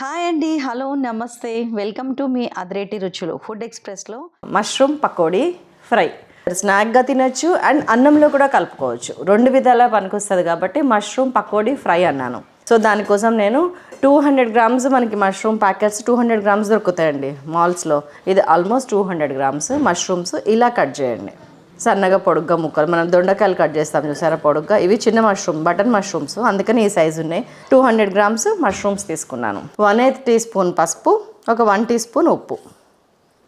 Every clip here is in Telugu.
హాయ్ అండి. హలో నమస్తే. వెల్కమ్ టు మీ అదిరేటి రుచులు. ఫుడ్ ఎక్స్ప్రెస్లో మష్రూమ్ పకోడీ ఫ్రై. స్నాక్గా తినొచ్చు అండ్ అన్నంలో కూడా కలుపుకోవచ్చు. రెండు విధాలా పనికొస్తుంది కాబట్టి మష్రూమ్ పకోడీ ఫ్రై అన్నాను. సో దానికోసం నేను టూ హండ్రెడ్ గ్రామ్స్ మనకి mushroom packets two hundred grams దొరుకుతాయండి మాల్స్లో. ఇది almost two hundred grams mushrooms ఇలా కట్ చేయండి. సన్నగా పొడుగ్గా ముక్కలు. మనం దొండకాయలు కట్ చేస్తాం చూసారా పొడుగ్గా? ఇవి చిన్న మష్రూమ్ బటన్ మష్రూమ్స్. అందుకని ఈ సైజు ఉన్నాయి. టూ హండ్రెడ్ గ్రామ్స్ మష్రూమ్స్ తీసుకున్నాను. వన్ ఎయిత్ టీ స్పూన్ పసుపు ఒక వన్ టీ స్పూన్ ఉప్పు.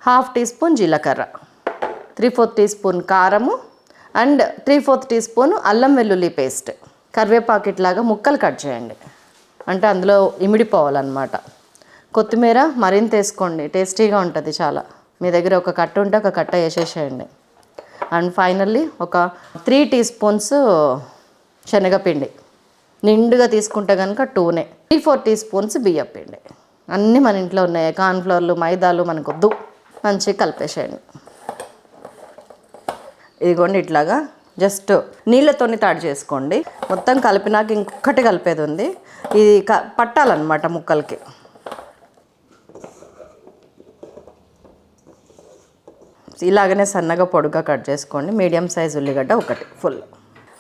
హాఫ్ టీ స్పూన్ జీలకర్ర. త్రీ ఫోర్త్ టీ స్పూన్ కారము and three fourth teaspoon అల్లం వెల్లుల్లి పేస్ట్. కరివేపాకెట్ లాగా ముక్కలు కట్ చేయండి. అంటే అందులో ఇమిడిపోవాలన్నమాట. కొత్తిమీర మరింత వేసుకోండి. టేస్టీగా ఉంటుంది చాలా. మీ దగ్గర ఒక కట్ట ఉంటే ఒక కట్ట వేసేసేయండి. అండ్ ఫైనల్లీ ఒక త్రీ టీ స్పూన్స్ శనగపిండి. నిండుగా తీసుకుంటే కనుక టూనే. త్రీ ఫోర్ టీ స్పూన్స్ బియ్యం పిండి అన్నీ మన ఇంట్లో ఉన్నాయి. కార్న్ఫ్లవర్లు మైదాలు మనకు వద్దు మంచిగా కలిపేసేయండి. ఇదిగోండి ఇట్లాగా. జస్ట్ నీళ్ళతోని తాడు చేసుకోండి. మొత్తం కలిపినాక ఇంకొకటి కలిపేది ఉంది. ఇది క పట్టాలన్నమాట ముక్కలకి. ఇలాగనే సన్నగా పొడుగా కట్ చేసుకోండి. మీడియం సైజ్ ఉల్లిగడ్డ ఒకటి ఫుల్.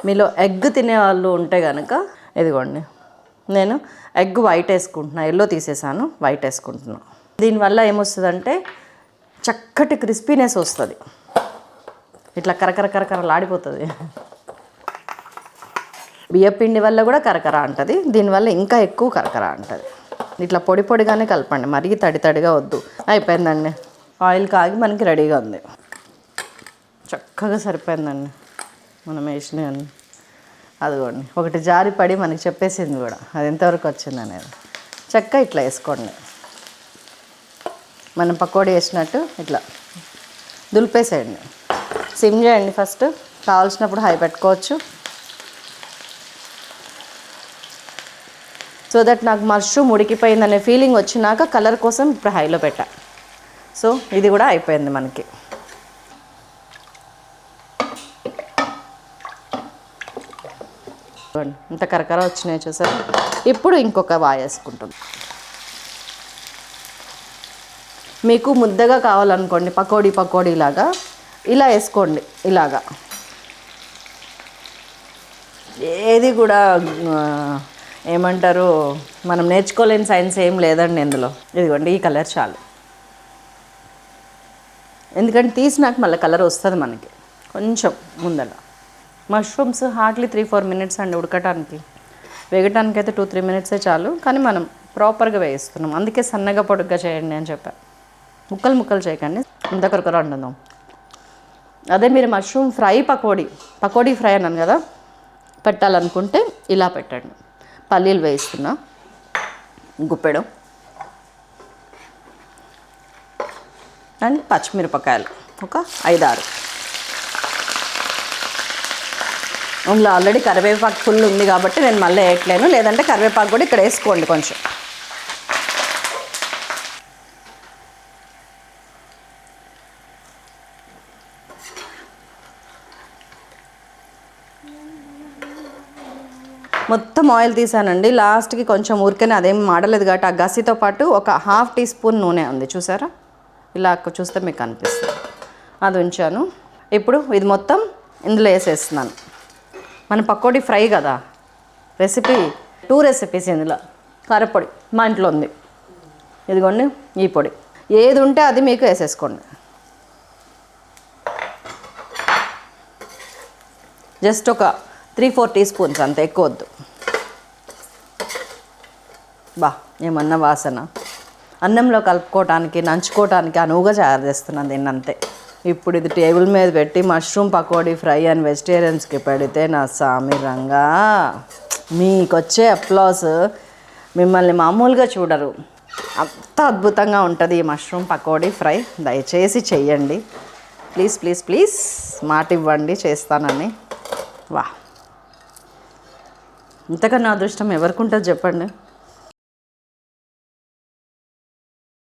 మీలో ఎగ్ తినే వాళ్ళు ఉంటే కనుక ఇదిగోండి. నేను ఎగ్ వైట్ వేసుకుంటున్నా. ఎల్లో తీసేసాను వైట్ వేసుకుంటున్నాను దీనివల్ల ఏమొస్తుందంటే చక్కటి క్రిస్పీనెస్ వస్తుంది. ఇట్లా కరకర కరకర లాడిపోతుంది బియ్యపిండి వల్ల కూడా కరకర అంటుంది. దీనివల్ల ఇంకా ఎక్కువ కరకర అంటుంది. ఇట్లా పొడి పొడిగానే కలపండి. మరీ తడి తడిగా వద్దు. అయిపోయిందండి. ఆయిల్ కాగి మనకి రెడీగా ఉంది. చక్కగా సరిపోయిందండి. మనం వేసిన అదిగోండి. ఒకటి జారి పడి మనకి చెప్పేసింది కూడా. అది ఎంతవరకు వచ్చింది అనేది. చెక్క ఇట్లా వేసుకోండి. మనం పకోడీ వేసినట్టు ఇట్లా దులిపేసేయండి. సిమ్ చేయండి ఫస్ట్. కావాల్సినప్పుడు హై పెట్టుకోవచ్చు. సో దట్ నాకు మష్రూమ్ ఉడికిపోయిందనే ఫీలింగ్ వచ్చినాక కలర్ కోసం ఇప్పుడు హైలో పెట్టా. సో ఇది కూడా అయిపోయింది మనకి. ఇంత కరకర వచ్చినాయి చూసారు? ఇప్పుడు ఇంకొక వాయి వేసుకుంటుంది. మీకు ముద్దగా కావాలనుకోండి పకోడీ పకోడీ లాగా. ఇలా వేసుకోండి ఇలాగా. ఏది కూడా ఏమంటారు మనం నేర్చుకోలేని సైన్స్ ఏం లేదండి ఇందులో. ఇదిగోండి ఈ కలర్ చాలు. ఎందుకంటే తీసినాక మళ్ళీ కలర్ వస్తుంది మనకి. కొంచెం ముందర mushrooms hardly three four minutes అండి ఉడకటానికి. వేగటానికి అయితే టూ త్రీ మినిట్సే చాలు. కానీ మనం ప్రాపర్గా వేయిస్తున్నాం. అందుకే సన్నగా పొడుగ్గా చేయండి అని చెప్పాను ముక్కలు ముక్కలు చేయకండి. ఇంత కొరకొర వండుదాం అదే. మీరు mushroom fry pakodi. Pakodi fry అన్నాను కదా. పెట్టాలనుకుంటే ఇలా పెట్టండి. పల్లీలు వేయిస్తున్నా గుప్పెడు. అండ్ పచ్చిమిరపకాయలు. ఒక ఐదారు. ఇందులో ఆల్రెడీ కరివేపాకు ఫుల్ ఉంది కాబట్టి నేను మళ్ళీ వేయట్లేను. లేదంటే కరివేపాకు కూడా ఇక్కడ వేసుకోండి కొంచెం. మొత్తం ఆయిల్ తీసానండి. లాస్ట్కి కొంచెం ఊరికనే అదేం మాడలేదు కాబట్టి ఆ గసితో పాటు ఒక హాఫ్ టీ స్పూన్ నూనె ఉంది. చూసారా? ఇలా చూస్తే మీకు కనిపిస్తుంది అది ఉంచాను. ఇప్పుడు ఇది మొత్తం ఇందులో వేసేస్తున్నాను. మన పకోడీ ఫ్రై కదా. రెసిపీ టూ రెసిపీస్ ఇందులో. కారపొడి మా ఇంట్లో ఉంది. ఇదిగోండి ఈ పొడి. ఏది ఉంటే అది మీకు వేసేసుకోండి. జస్ట్ ఒక త్రీ ఫోర్ టీ స్పూన్స్ అంత ఎక్కువ వద్దు. బా ఏమన్నా వాసన. అన్నంలో కలుపుకోవటానికి నంచుకోవటానికి అనువుగా తయారు చేస్తున్నాను దీన్ని అంతే ఇప్పుడు ఇది టేబుల్ మీద పెట్టి మష్రూమ్ పకోడీ ఫ్రై అని వెజిటేరియన్స్కి పెడితే నా సామి రంగా. మీకు వచ్చే అప్లాస్ మిమ్మల్ని మామూలుగా చూడరు. అంత అద్భుతంగా ఉంటుంది ఈ మష్రూమ్ పకోడీ ఫ్రై. దయచేసి చెయ్యండి. Please please please. మాట ఇవ్వండి చేస్తానని. వా ఇంతకన్నా అదృష్టం ఎవరికి ఉంటుంది చెప్పండి?